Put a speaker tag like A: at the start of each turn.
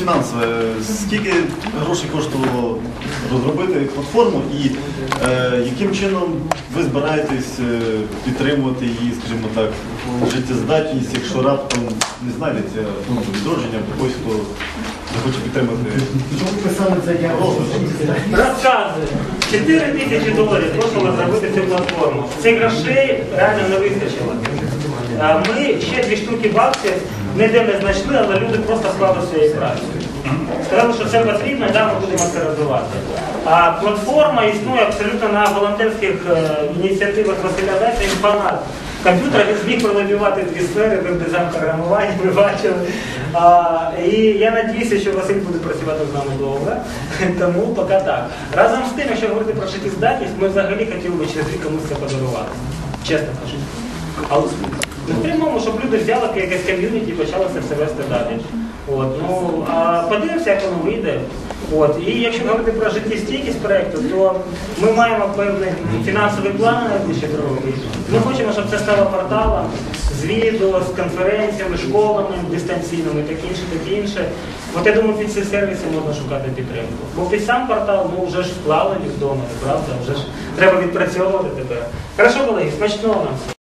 A: фінансове. Скільки грошей коштувало розробити платформу і е, яким чином ви збираєтесь е, підтримувати її, скажімо так, життєздатність, якщо раптом не знайдеться фонду відродження або хтось, хто захоче підтримати
B: Чому ви саме заявили?
C: Розказую. 4 тисячі доларів коштувало зробити цю платформу. Цих грошей реально не вистачило. Ми ще дві штуки баксів ніде не знайшли, але люди просто склали своєю працею. Сказали, що це потрібно, і да, ми будемо це розвивати. А платформа існує абсолютно на волонтерських е, ініціативах Василя Леся, він фанат. Комп'ютер він зміг пролобівати дві сфери, веб-дизайн програмування, ви бачили. А, і я надіюся, що Василь буде працювати з нами довго. Тому поки так. Разом з тим, якщо говорити про життєздатність, ми взагалі хотіли би через рік комусь це подарувати. Чесно кажу. В прямому, щоб люди взяли якесь ком'юніті і почали це все вести далі. От, ну, а подивимося, як воно вийде. От. І якщо говорити про життєстійкість проєкту, то ми маємо певний фінансовий план на найближчі три роки. Ми хочемо, щоб це стало порталом з відео, з конференціями, школами дистанційними, таке інше, таке інше. От я думаю, під ці сервіси можна шукати підтримку. Бо під сам портал ну, вже ж вклали вдома, правда? Вже ж треба відпрацьовувати тепер. Хорошо, колеги, смачного нам.